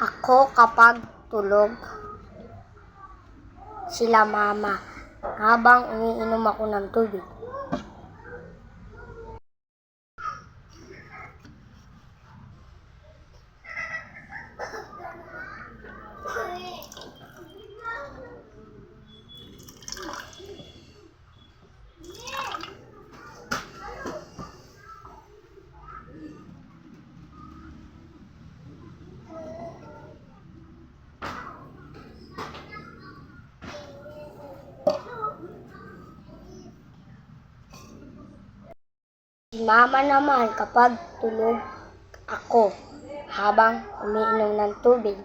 Ako kapag tulog, sila mama, habang umiinom ako ng tubig. Si mama naman kapag tulog ako habang umiinom ng tubig.